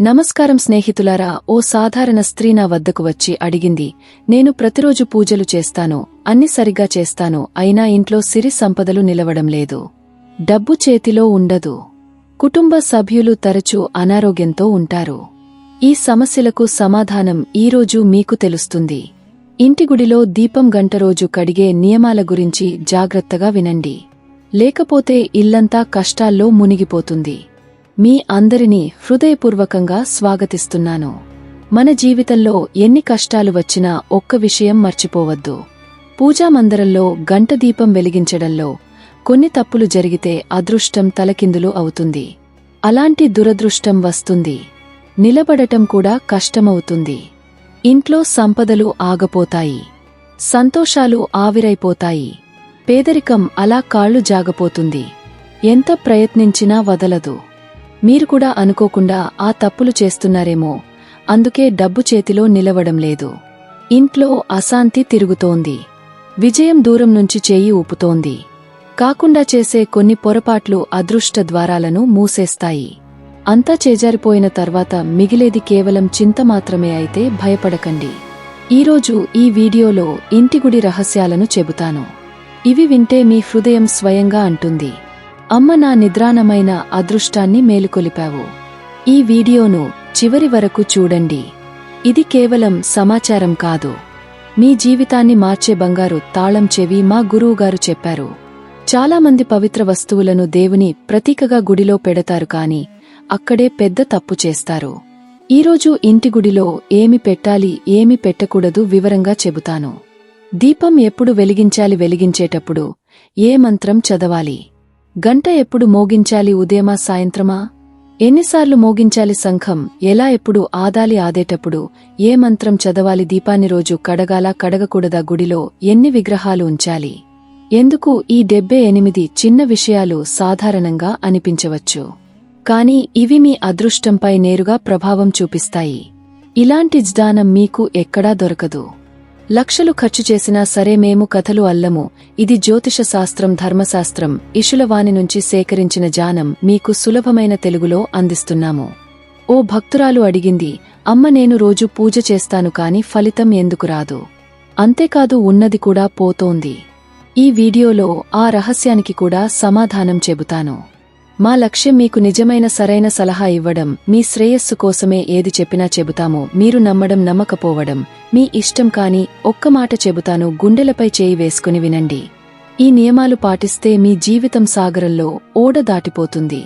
నమస్కారం స్నేహితులారా ఓ సాధారణ స్త్రీ నా వద్దకు వచ్చి అడిగింది నేను ప్రతిరోజు పూజలు చేస్తాను అన్ని సరిగ్గా చేస్తాను అయినా ఇంట్లో సిరి సంపదలు నిలవడం లేదు. డబ్బు చేతిలో ఉండదు. కుటుంబ సభ్యులు తరచూ అనారోగ్యంతో ఉంటారు. ఈ సమస్యలకు సమాధానం ఈరోజు మీకు తెలుస్తుంది. ఇంటి గుడిలో దీపం గంట రోజు కడిగే నియమాల గురించి జాగ్రత్తగా వినండి. లేకపోతే ఇల్లంతా కష్టాల్లో మునిగిపోతుంది. మీ అందరినీ హృదయపూర్వకంగా స్వాగతిస్తున్నాను. మన జీవితంలో ఎన్ని కష్టాలు వచ్చినా ఒక్క విషయం మర్చిపోవద్దు. పూజామందిరంలో గంట దీపం వెలిగించడంలో కొన్ని తప్పులు జరిగితే అదృష్టం తలకిందులు అవుతుంది. అలాంటి దురదృష్టం వస్తుంది. నిలబడటం కూడా కష్టమవుతుంది. ఇంట్లో సంపదలు ఆగపోతాయి. సంతోషాలు ఆవిరైపోతాయి. పేదరికం అలా కాళ్ళు జాగపోతుంది. ఎంత ప్రయత్నించినా వదలదు. మీరు కూడా అనుకోకుండా ఆ తప్పులు చేస్తున్నారేమో. అందుకే డబ్బు చేతిలో నిలవడం లేదు. ఇంట్లో అశాంతి తిరుగుతోంది. విజయం దూరం నుంచి చేయి ఊపుతోంది. కాకుండా చేసే కొన్ని పొరపాట్లు అదృష్ట ద్వారాలను మూసేస్తాయి. అంతా చేజారిపోయిన తర్వాత మిగిలేది కేవలం చింత మాత్రమే అయితే భయపడకండి. ఈరోజు ఈ వీడియోలో ఇంటిగుడి రహస్యాలను చెబుతాను. ఇవి వింటే మీ హృదయం స్వయంగా అంటుంది. అమ్మ నా నిద్రాణమైన అదృష్టాన్ని మేలుకొలిపావు. ఈ వీడియోను చివరి వరకు చూడండి. ఇది కేవలం సమాచారం కాదు. మీ జీవితాన్ని మార్చే బంగారు తాళం చెవి మా గురువుగారు చెప్పారు. చాలామంది పవిత్ర వస్తువులను దేవుని ప్రతీకగా గుడిలో పెడతారు కాని అక్కడే పెద్ద తప్పు చేస్తారు. ఈరోజు ఇంటి గుడిలో ఏమి పెట్టాలి ఏమి పెట్టకూడదు వివరంగా చెబుతాను. దీపం ఎప్పుడు వెలిగించాలి వెలిగించేటప్పుడు ఏ మంత్రం చదవాలి? గంట ఎప్పుడు మోగించాలి ఉదయమా సాయంత్రమా? ఎన్నిసార్లు మోగించాలి సంఘం? ఎలా ఎప్పుడు ఆదాలి ఆదేటప్పుడు? ఏ మంత్రం చదవాలి దీపాన్ని రోజు? కడగాల కడగకూడదా గుడిలో? ఎన్ని విగ్రహాలు ఉంచాలి? ఎందుకు ఈ డెబ్బే ఎనిమిది చిన్న విషయాలు సాధారణంగా అనిపించవచ్చు? కాని ఇవి మీ అదృష్టంపై నేరుగా ప్రభావం చూపిస్తాయి. ఇలాంటి జ్ఞానం మీకు ఎక్కడా దొరకదు. లక్షలు ఖర్చు చేసినా సరే మేము కథలు అల్లము. ఇది జ్యోతిష శాస్త్రం ధర్మశాస్త్రం. ఇషులవాణి నుంచి సేకరించిన జానం మీకు సులభమైన తెలుగులో అందిస్తున్నాము. ఓ భక్తురాలు అడిగింది అమ్మ నేను రోజు పూజ చేస్తాను కాని ఫలితం ఎందుకు రాదు? అంతేకాదు ఉన్నది కూడా పోతోంది. ఈ వీడియోలో ఆ రహస్యానికి కూడా సమాధానం చెబుతాను. మా లక్ష్యం మీకు నిజమైన సరైన సలహా ఇవ్వడం. మీ శ్రేయస్సు కోసమే ఏది చెప్పినా చెబుతాము. మీరు నమ్మడం నమ్మకపోవడం. మీ ఇష్టం కాని ఒక్క మాట చెబుతాను. గుండెలపై చేయి వేసుకుని వినండి. ఈ నియమాలు పాటిస్తే మీ జీవితం సాగరంలో ఓడ దాటిపోతుంది.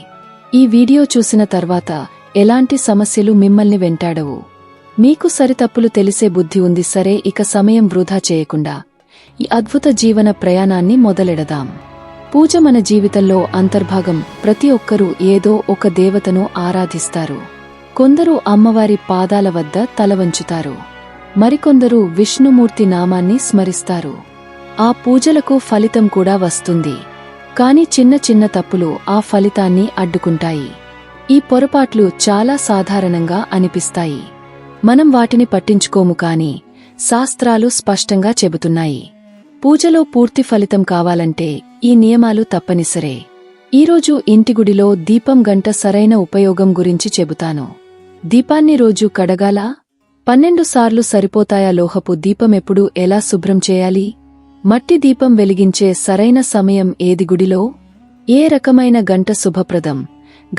ఈ వీడియో చూసిన తర్వాత ఎలాంటి సమస్యలు మిమ్మల్ని వెంటాడవు. మీకు సరితప్పులు తెలిసే బుద్ధి ఉంది. సరే ఇక సమయం వృధా చేయకుండా ఈ అద్భుత జీవన ప్రయాణాన్ని మొదలెడదాం. పూజ మన జీవితంలో అంతర్భాగం. ప్రతి ఒక్కరూ ఏదో ఒక దేవతను ఆరాధిస్తారు. కొందరు అమ్మవారి పాదాల వద్ద తలవంచుతారు మరికొందరు విష్ణుమూర్తి నామాన్ని స్మరిస్తారు. ఆ పూజలకు ఫలితం కూడా వస్తుంది. కాని చిన్న చిన్న తప్పులు ఆ ఫలితాన్ని అడ్డుకుంటాయి. ఈ పొరపాట్లు చాలా సాధారణంగా అనిపిస్తాయి. మనం వాటిని పట్టించుకోము కాని శాస్త్రాలు స్పష్టంగా చెబుతున్నాయి. పూజలో పూర్తి ఫలితం కావాలంటే ఈ నియమాలు తప్పనిసరే. ఈరోజు ఇంటిగుడిలో దీపం గంట సరైన ఉపయోగం గురించి చెబుతాను. దీపాన్ని రోజు కడగాలా? పన్నెండు సార్లు సరిపోతాయా లోహపు దీపమెప్పుడు ఎలా శుభ్రం చేయాలి? మట్టి దీపం వెలిగించే సరైన సమయం ఏది గుడిలో? ఏ రకమైన గంట శుభప్రదం?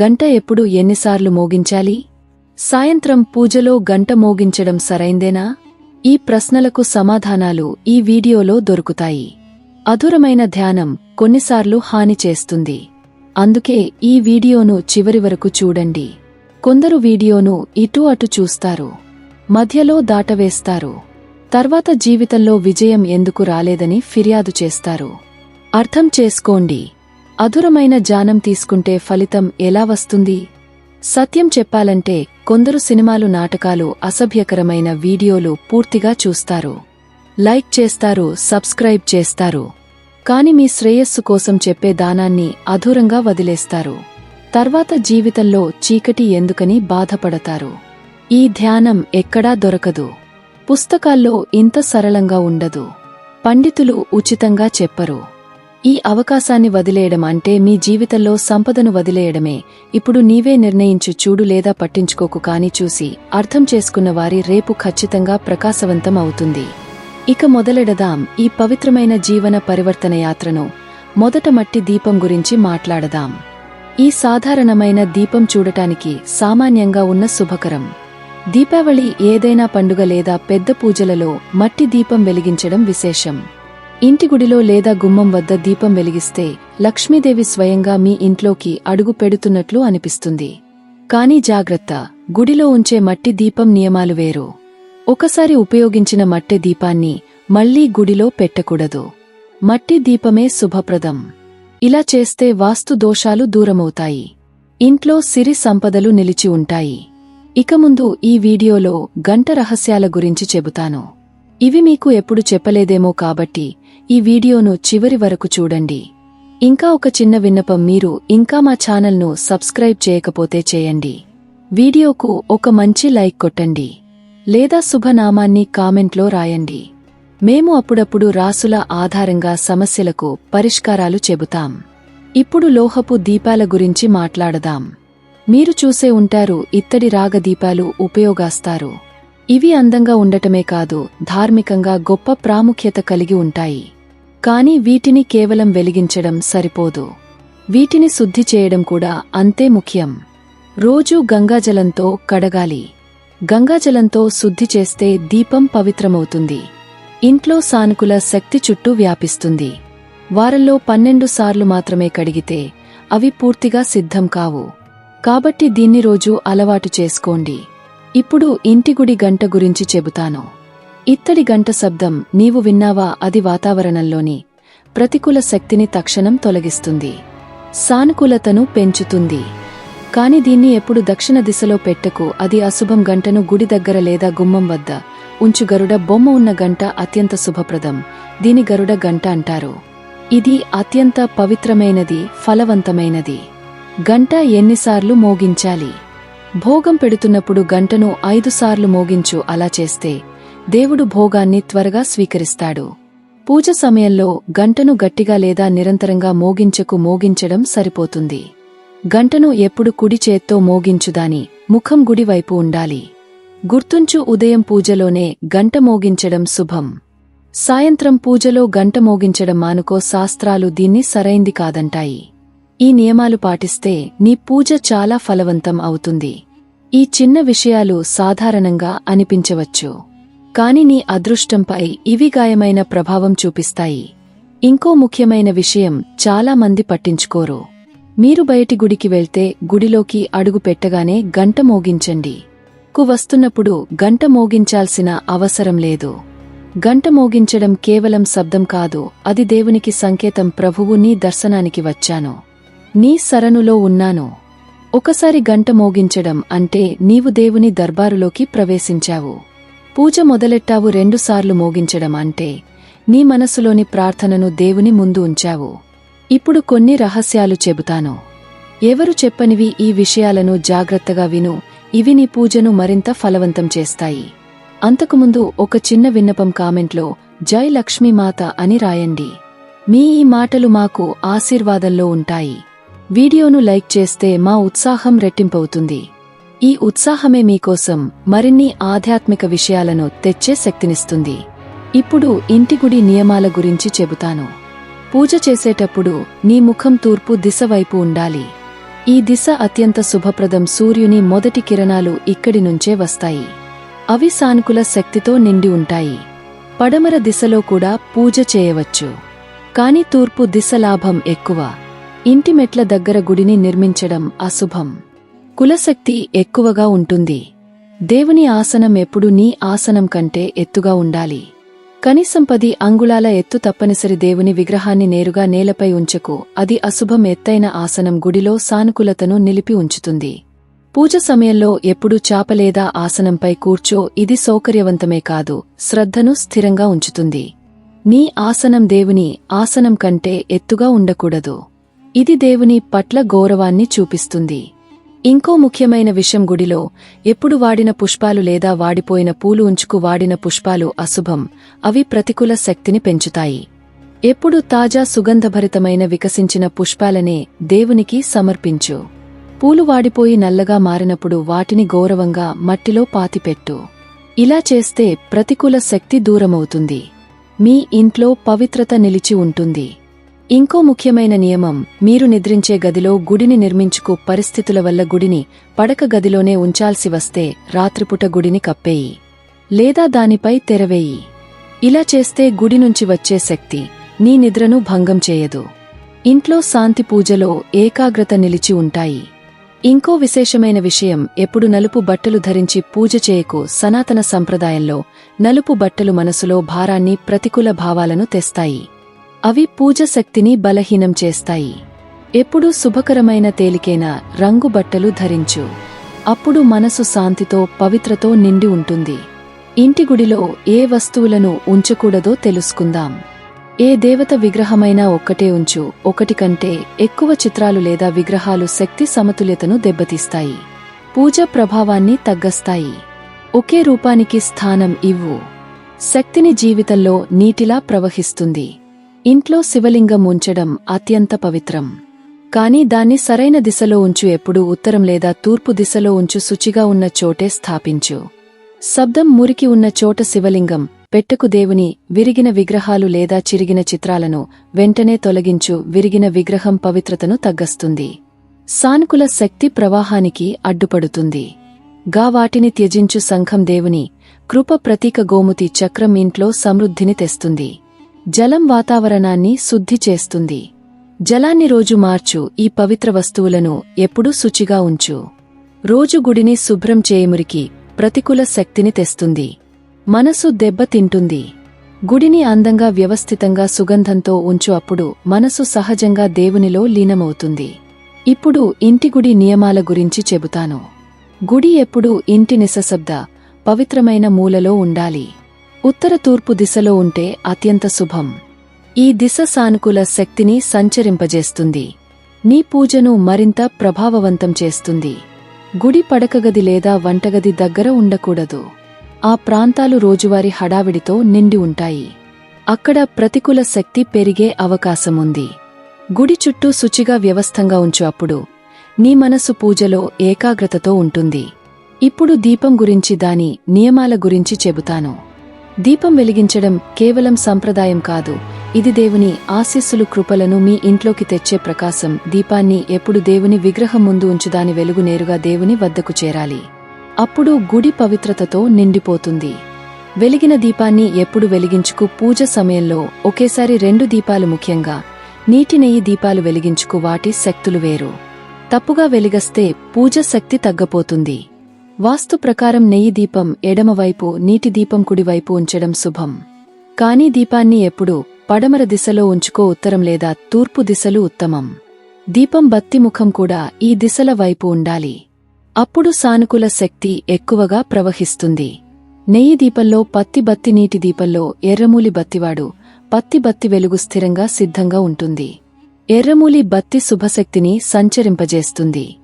గంట ఎప్పుడు ఎన్నిసార్లు మోగించాలి? సాయంత్రం పూజలో గంట మోగించడం సరైందేనా? ఈ ప్రశ్నలకు సమాధానాలు ఈ వీడియోలో దొరుకుతాయి. అధురమైన ధ్యానం కొన్నిసార్లు హాని చేస్తుంది. అందుకే ఈ వీడియోను చివరి వరకు చూడండి. కొందరు వీడియోను ఇటు అటు చూస్తారు. మధ్యలో దాటవేస్తారు. తర్వాత జీవితంలో విజయం ఎందుకు రాలేదని ఫిర్యాదు చేస్తారు. అర్థం చేసుకోండి. అధురమైన జానం తీసుకుంటే ఫలితం ఎలా వస్తుంది? సత్యం చెప్పాలంటే కొందరు సినిమాలు నాటకాలు అసభ్యకరమైన వీడియోలు పూర్తిగా చూస్తారు. లైక్ చేస్తారు సబ్స్క్రైబ్ చేస్తారు. కాని మీ శ్రేయస్సు కోసం చెప్పే దానాన్ని అధూరంగా వదిలేస్తారు. తర్వాత జీవితంలో చీకటి ఎందుకని బాధపడతారు. ఈ ధ్యానం ఎక్కడా దొరకదు. పుస్తకాల్లో ఇంత సరళంగా ఉండదు. పండితులు ఉచితంగా చెప్పరు. ఈ అవకాశాన్ని వదిలేయడం అంటే మీ జీవితంలో సంపదను వదిలేయడమే. ఇప్పుడు నీవే నిర్ణయించు చూడు లేదా పట్టించుకోకు కాని చూసి అర్థం చేసుకున్న వారి రేపు ఖచ్చితంగా ప్రకాశవంతం అవుతుంది. ఇక మొదలెడదాం ఈ పవిత్రమైన జీవన పరివర్తన యాత్రను. మొదట మట్టి దీపం గురించి మాట్లాడదాం. ఈ సాధారణమైన దీపం చూడటానికి సామాన్యంగా ఉన్న శుభకరం. దీపావళి ఏదైనా పండుగ లేదా పెద్ద పూజలలో మట్టి దీపం వెలిగించడం విశేషం. ఇంటి గుడిలో లేదా గుమ్మం వద్ద దీపం వెలిగిస్తే లక్ష్మీదేవి స్వయంగా మీ ఇంట్లోకి అడుగు పెడుతున్నట్లు అనిపిస్తుంది. కానీ జాగ్రత్త గుడిలో ఉంచే మట్టి దీపం నియమాలు వేరు. ఒకసారి ఉపయోగించిన మట్టి దీపాన్ని మళ్ళీ గుడిలో పెట్టకూడదు. మట్టి దీపమే శుభప్రదం. ఇలా చేస్తే వాస్తు దోషాలు దూరమవుతాయి. ఇంట్లో సిరి సంపదలు నిలిచి ఉంటాయి. ఇక ముందు ఈ వీడియోలో గంట రహస్యాల గురించి చెబుతాను. ఇవి మీకు ఎప్పుడు చెప్పలేదేమో కాబట్టి ఈ వీడియోను చివరి వరకు చూడండి. ఇంకా ఒక చిన్న విన్నపం మీరు ఇంకా మా ఛానల్ను సబ్స్క్రైబ్ చేయకపోతే చేయండి. వీడియోకు ఒక మంచి లైక్ కొట్టండి. లేదా శుభనామాన్ని కామెంట్లో రాయండి. మేము అప్పుడప్పుడు రాసుల ఆధారంగా సమస్యలకు పరిష్కారాలు చెబుతాం. ఇప్పుడు లోహపు దీపాల గురించి మాట్లాడదాం. మీరు చూసే ఉంటారు ఇత్తడి రాగదీపాలు ఉపయోగాస్తారు. ఇవి అందంగా ఉండటమే కాదు ధార్మికంగా గొప్ప ప్రాముఖ్యత కలిగి ఉంటాయి. కాని వీటిని కేవలం వెలిగించడం సరిపోదు. వీటిని శుద్ధి చేయడం కూడా అంతే ముఖ్యం. రోజూ గంగాజలంతో కడగాలి. గంగాజలంతో శుద్ధి చేస్తే దీపం పవిత్రమవుతుంది. ఇంట్లో సానుకూల శక్తి చుట్టూ వ్యాపిస్తుంది. వారంలో పన్నెండు సార్లు మాత్రమే కడిగితే అవి పూర్తిగా సిద్ధం కావు. కాబట్టి దీన్ని రోజు అలవాటు చేసుకోండి. ఇప్పుడు ఇంటిగుడి గంట గురించి చెబుతాను. ఇత్తడి గంట శబ్దం నీవు విన్నావా? అది వాతావరణంలోని ప్రతికూల శక్తిని తక్షణం తొలగిస్తుంది. సానుకూలతను పెంచుతుంది. కాని దీన్ని ఎప్పుడు దక్షిణ దిశలో పెట్టకు. అది అశుభం గంటను గుడి దగ్గర లేదా గుమ్మం వద్ద. ఉంచు గరుడ బొమ్మ ఉన్న గంట అత్యంత శుభప్రదం. దీని గరుడ గంట అంటారు. ఇది అత్యంత పవిత్రమైనది ఫలవంతమైనది. గంట ఎన్నిసార్లు మోగించాలి? భోగం పెడుతున్నప్పుడు గంటను ఐదుసార్లు మోగించు. అలా చేస్తే దేవుడు భోగాన్ని త్వరగా స్వీకరిస్తాడు. పూజ సమయంలో గంటను గట్టిగా లేదా నిరంతరంగా మోగించకు మోగించడం సరిపోతుంది. గంటను ఎప్పుడు కుడి చేత్తో మోగించుదాని ముఖం గుడివైపు ఉండాలి. గుర్తుంచు ఉదయం పూజలోనే గంట మోగించడం శుభం. సాయంత్రం పూజలో గంట మోగించడం మానుకో శాస్త్రాలు దీన్ని సరైంది కాదంటాయి. ఈ నియమాలు పాటిస్తే నీ పూజ చాలా ఫలవంతం అవుతుంది. ఈ చిన్న విషయాలు సాధారణంగా అనిపించవచ్చు. కాని నీ అదృష్టంపై ఇవి గాయమైన ప్రభావం చూపిస్తాయి. ఇంకో ముఖ్యమైన విషయం చాలా మంది పట్టించుకోరు. మీరు బయటి గుడికి వెళ్తే గుడిలోకి అడుగు పెట్టగానే గంట మోగించండి. కు వస్తున్నప్పుడు గంట మోగించాల్సిన అవసరం లేదు. గంట మోగించడం కేవలం శబ్దం కాదు అది దేవునికి సంకేతం. ప్రభువు నీ దర్శనానికి వచ్చాను. నీ సరణులో ఉన్నాను. ఒకసారి గంట మోగించడం అంటే నీవు దేవుని దర్బారులోకి ప్రవేశించావు. పూజ మొదలెట్టావు రెండుసార్లు మోగించడం అంటే నీ మనసులోని ప్రార్థనను దేవుని ముందు ఉంచావు. ఇప్పుడు కొన్ని రహస్యాలు చెబుతాను. ఎవరు చెప్పనివి ఈ విషయాలను జాగ్రత్తగా విను. ఇవి నీ పూజను మరింత ఫలవంతం చేస్తాయి. అంతకుముందు ఒక చిన్న విన్నపం కామెంట్లో జై లక్ష్మీమాత అని రాయండి. మీ ఈ మాటలు మాకు ఆశీర్వాదంలో ఉంటాయి. వీడియోను లైక్ చేస్తే మా ఉత్సాహం రెట్టింపవుతుంది. ఈ ఉత్సాహమే మీకోసం మరిన్ని ఆధ్యాత్మిక విషయాలను తెచ్చే శక్తినిస్తుంది. ఇప్పుడు ఇంటిగుడి నియమాల గురించి చెబుతాను. పూజ చేసేటప్పుడు నీ ముఖం తూర్పు దిశ వైపు ఉండాలి. ఈ దిశ అత్యంత శుభప్రదం సూర్యుని మొదటి కిరణాలు ఇక్కడి నుంచే వస్తాయి. అవి సానుకూల శక్తితో నిండి ఉంటాయి. పడమర దిశలో కూడా పూజ చేయవచ్చు. కాని తూర్పు దిశ లాభం ఎక్కువ. ఇంటి మెట్ల దగ్గర గుడిని నిర్మించడం అశుభం. కులశక్తి ఎక్కువగా ఉంటుంది. దేవుని ఆసనం ఎప్పుడు నీ ఆసనం కంటే ఎత్తుగా ఉండాలి. కనీసం పది అంగుళాల ఎత్తు తప్పనిసరి దేవుని విగ్రహాన్ని నేరుగా నేలపై ఉంచకు. అది అశుభం ఎత్తైన ఆసనం గుడిలో సానుకూలతను నిలిపి ఉంచుతుంది. పూజ సమయంలో ఎప్పుడు చాపలేదా ఆసనంపై కూర్చో ఇది సౌకర్యవంతమే కాదు శ్రద్ధను స్థిరంగా ఉంచుతుంది. నీ ఆసనం దేవుని ఆసనం కంటే ఎత్తుగా ఉండకూడదు. ఇది దేవుని పట్ల గౌరవాన్ని చూపిస్తుంది. ఇంకో ముఖ్యమైన విషయం గుడిలో ఎప్పుడు వాడిన పుష్పాలు లేదా వాడిపోయిన పూలు ఉంచుకు వాడిన పుష్పాలు అశుభం అవి ప్రతికూల శక్తిని పెంచుతాయి. ఎప్పుడు తాజా సుగంధభరితమైన వికసించిన పుష్పాలనే దేవునికి సమర్పించు. పూలు వాడిపోయి నల్లగా మారినప్పుడు వాటిని గౌరవంగా మట్టిలో పాతిపెట్టు. ఇలా చేస్తే ప్రతికూల శక్తి దూరమవుతుంది. మీ ఇంట్లో పవిత్రత నిలిచి ఉంటుంది. ఇంకో ముఖ్యమైన నియమం మీరు నిద్రించే గదిలో గుడిని నిర్మించుకు పరిస్థితుల వల్ల గుడిని పడక గదిలోనే ఉంచాల్సి వస్తే రాత్రిపుట గుడిని కప్పేయి లేదా దానిపై తెరవేయి. ఇలా చేస్తే గుడి నుంచి వచ్చే శక్తి నీ నిద్రను భంగం చేయదు. ఇంట్లో శాంతి పూజలో ఏకాగ్రత నిలిచి ఉంటాయి. ఇంకో విశేషమైన విషయం ఎప్పుడు నలుపు బట్టలు ధరించి పూజ చేయకు సనాతన సంప్రదాయంలో నలుపు బట్టలు మనసులో భారాన్ని ప్రతికూల భావాలను తెస్తాయి. అవి పూజ శక్తిని బలహీనం చేస్తాయి. ఎప్పుడూ శుభకరమైన తేలికైన రంగు బట్టలు ధరించు. అప్పుడు మనసు శాంతితో పవిత్రతో నిండి ఉంటుంది. ఇంటి గుడిలో ఏ వస్తువులను ఉంచకూడదో తెలుసుకుందాం. ఏ దేవత విగ్రహమైనా ఒక్కటే ఉంచు. ఒకటి కంటే ఎక్కువ చిత్రాలు లేదా విగ్రహాలు శక్తి సమతుల్యతను దెబ్బతీస్తాయి. పూజ ప్రభావాన్ని తగ్గస్తాయి. ఒకే రూపానికి స్థానం ఇవ్వు. శక్తిని జీవితంలో నీటిలా ప్రవహిస్తుంది. ఇంట్లో శివలింగం ఉంచడం అత్యంత పవిత్రం. కాని దాన్ని సరైన దిశలో ఉంచు ఎప్పుడూ ఉత్తరం లేదా తూర్పు దిశలో ఉంచు శుచిగా ఉన్న చోటే స్థాపించు. శబ్దం మురికి ఉన్న చోట శివలింగం పెట్టకు దేవుని విరిగిన విగ్రహాలు లేదా చిరిగిన చిత్రాలను వెంటనే తొలగించు విరిగిన విగ్రహం పవిత్రతను తగ్గస్తుంది. సానుకుల శక్తి ప్రవాహానికి అడ్డుపడుతుంది. గా వాటిని త్యజించు సంఘం దేవుని కృప ప్రతీక గోముతి చక్రం ఇంట్లో సమృద్ధిని తెస్తుంది. జలం వాతావరణాన్ని శుద్ధి చేస్తుంది. జలాన్ని రోజు మార్చు ఈ పవిత్ర వస్తువులను ఎప్పుడూ శుచిగా ఉంచు. రోజు గుడిని శుభ్రం చేయమురికి ప్రతికూల శక్తిని తెస్తుంది. మనసు దెబ్బతింటుంది గుడిని అందంగా వ్యవస్థితంగా సుగంధంతో ఉంచు అప్పుడు మనసు సహజంగా దేవునిలో లీనమవుతుంది. ఇప్పుడు ఇంటి గుడి నియమాల గురించి చెబుతాను. గుడి ఎప్పుడూ ఇంటి నిశశబ్ద పవిత్రమైన మూలలో ఉండాలి. ఉత్తర తూర్పు దిశలో ఉంటే అత్యంత శుభం. ఈ దిశ సానుకూల శక్తిని సంచరింపజేస్తుంది. నీ పూజను మరింత ప్రభావవంతం చేస్తుంది. గుడి పడకగది లేదా వంటగది దగ్గర ఉండకూడదు. ఆ ప్రాంతాలు రోజువారీ హడావిడితో నిండి ఉంటాయి. అక్కడ ప్రతికూల శక్తి పెరిగే అవకాశముంది. గుడి చుట్టూ శుచిగా వ్యవస్థంగా ఉంచు అప్పుడు నీ మనసు పూజలో ఏకాగ్రతతో ఉంటుంది. ఇప్పుడు దీపం గురించి దాని నియమాల గురించి చెబుతాను. దీపం వెలిగించడం కేవలం సంప్రదాయం కాదు. ఇది దేవుని ఆశీస్సులు కృపలను మీ ఇంట్లోకి తెచ్చే ప్రకాశం. దీపాన్ని ఎప్పుడు దేవుని విగ్రహం ముందు ఉంచుదాని వెలుగు నేరుగా దేవుని వద్దకు చేరాలి. అప్పుడు గుడి పవిత్రతతో నిండిపోతుంది. వెలిగిన దీపాన్ని ఎప్పుడు వెలిగించుకు పూజ సమయంలో ఒకేసారి రెండు దీపాలు ముఖ్యంగా. నీటి నెయ్యి దీపాలు వెలిగించుకు వాటి శక్తులు వేరు. తప్పుగా వెలిగస్తే పూజ శక్తి తగ్గపోతుంది. వాస్తు ప్రకారం నెయ్యి దీపం ఎడమవైపు నీటి దీపం కుడివైపు ఉంచడం శుభం. కానీ దీపాన్ని ఎప్పుడు పడమర దిశలో ఉంచుకో ఉత్తరం లేదా తూర్పు దిశలు ఉత్తమం. దీపం బత్తి ముఖం కూడా ఈ దిశల వైపు ఉండాలి. అప్పుడు సానుకూల శక్తి ఎక్కువగా ప్రవహిస్తుంది. నెయ్యి దీపంలో పత్తి బత్తి నీటి దీపంలో ఎర్రమూలి బత్తివాడు పత్తి బత్తి వెలుగు స్థిరంగా సిద్ధంగా ఉంటుంది. ఎర్రమూలి బత్తి శుభశక్తిని సంచరింపజేస్తుంది.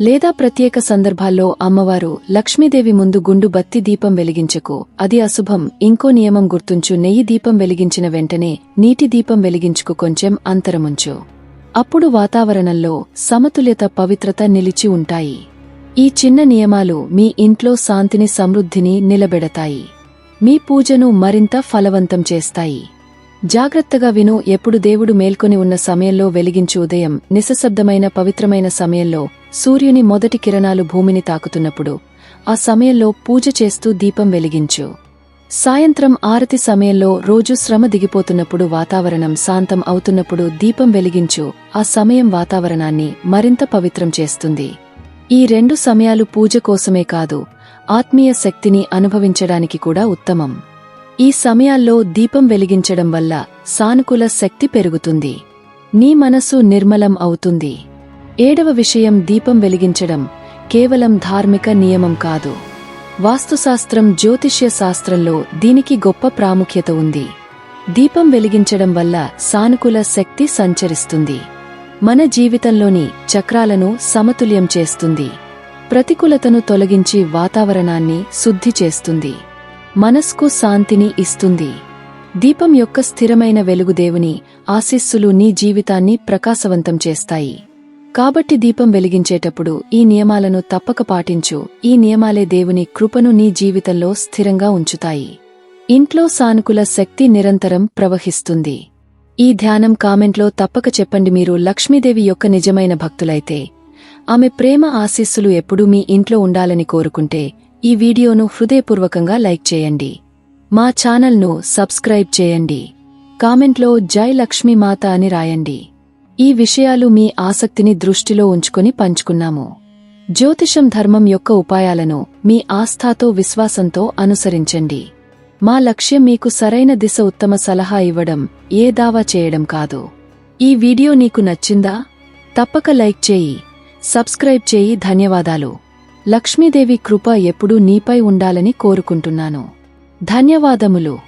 లేదా ప్రత్యేక సందర్భాల్లో అమ్మవారు లక్ష్మీదేవి ముందు గుండు బత్తి దీపం వెలిగించకు. అది అశుభం. ఇంకో నియమం గుర్తుంచు. నెయ్యి దీపం వెలిగించిన వెంటనే నీటి దీపం వెలిగించుకు కొంచెం అంతరముంచు. అప్పుడు వాతావరణంలో సమతుల్యత పవిత్రత నిలిచి ఉంటాయి. ఈ చిన్న నియమాలు మీ ఇంట్లో శాంతిని సమృద్ధిని నిలబెడతాయి. మీ పూజను మరింత ఫలవంతం చేస్తాయి. జాగ్రత్తగా విను ఎప్పుడు దేవుడు మేల్కొని ఉన్న సమయంలో వెలిగించు ఉదయం నిశశబ్దమైన పవిత్రమైన సమయంలో సూర్యుని మొదటి కిరణాలు భూమిని తాకుతున్నప్పుడు ఆ సమయంలో పూజ చేస్తూ దీపం వెలిగించు. సాయంత్రం ఆరతి సమయంలో రోజు శ్రమ దిగిపోతున్నప్పుడు వాతావరణం శాంతం అవుతున్నప్పుడు దీపం వెలిగించు. ఆ సమయం వాతావరణాన్ని మరింత పవిత్రం చేస్తుంది. ఈ రెండు సమయాలు పూజ కోసమే కాదు ఆత్మీయ శక్తిని అనుభవించడానికి కూడా ఉత్తమం. ఈ సమయాల్లో దీపం వెలిగించడం వల్ల సానుకూల శక్తి పెరుగుతుంది. నీ మనసు నిర్మలం అవుతుంది. ఏడవ విషయం దీపం వెలిగించడం కేవలం ధార్మిక నియమం కాదు. వాస్తుశాస్త్రం జ్యోతిష్య శాస్త్రంలో దీనికి గొప్ప ప్రాముఖ్యత ఉంది. దీపం వెలిగించడం వల్ల సానుకూల శక్తి సంచరిస్తుంది. మన జీవితంలోని చక్రాలను సమతుల్యం చేస్తుంది. ప్రతికూలతను తొలగించి వాతావరణాన్ని శుద్ధి చేస్తుంది. మనస్కు శాంతిని ఇస్తుంది. దీపం యొక్క స్థిరమైన వెలుగు దేవుని ఆశీస్సులు నీ జీవితాన్ని ప్రకాశవంతం చేస్తాయి. కాబట్టి దీపం వెలిగించేటప్పుడు ఈ నియమాలను తప్పక పాటించు. ఈ నియమాలే దేవుని కృపను నీ జీవితంలో స్థిరంగా ఉంచుతాయి. ఇంట్లో సానుకూల శక్తి నిరంతరం ప్రవహిస్తుంది. ఈ ధ్యానం కామెంట్లో తప్పక చెప్పండి మీరు లక్ష్మీదేవి యొక్క నిజమైన భక్తులైతే. ఆమె ప్రేమ ఆశీస్సులు ఎప్పుడూ మీ ఇంట్లో ఉండాలని కోరుకుంటే ఈ వీడియోను హృదయపూర్వకంగా లైక్ చేయండి. మా ఛానల్ను సబ్స్క్రైబ్ చేయండి. కామెంట్లో జై అని రాయండి. ఈ విషయాలు మీ ఆసక్తిని దృష్టిలో ఉంచుకుని పంచుకున్నాము. జ్యోతిషం ధర్మం యొక్క ఉపాయాలను మీ ఆస్థాతో విశ్వాసంతో అనుసరించండి. మా లక్ష్యం మీకు సరైన దిశ ఉత్తమ సలహా ఇవ్వడం ఏ దావా చేయడం కాదు. ఈ వీడియో నీకు నచ్చిందా? తప్పక లైక్ చేయి. సబ్స్క్రైబ్ చేయి. ధన్యవాదాలు. లక్ష్మీదేవి కృప ఎప్పుడూ నీపై ఉండాలని కోరుకుంటున్నాను. ధన్యవాదములు.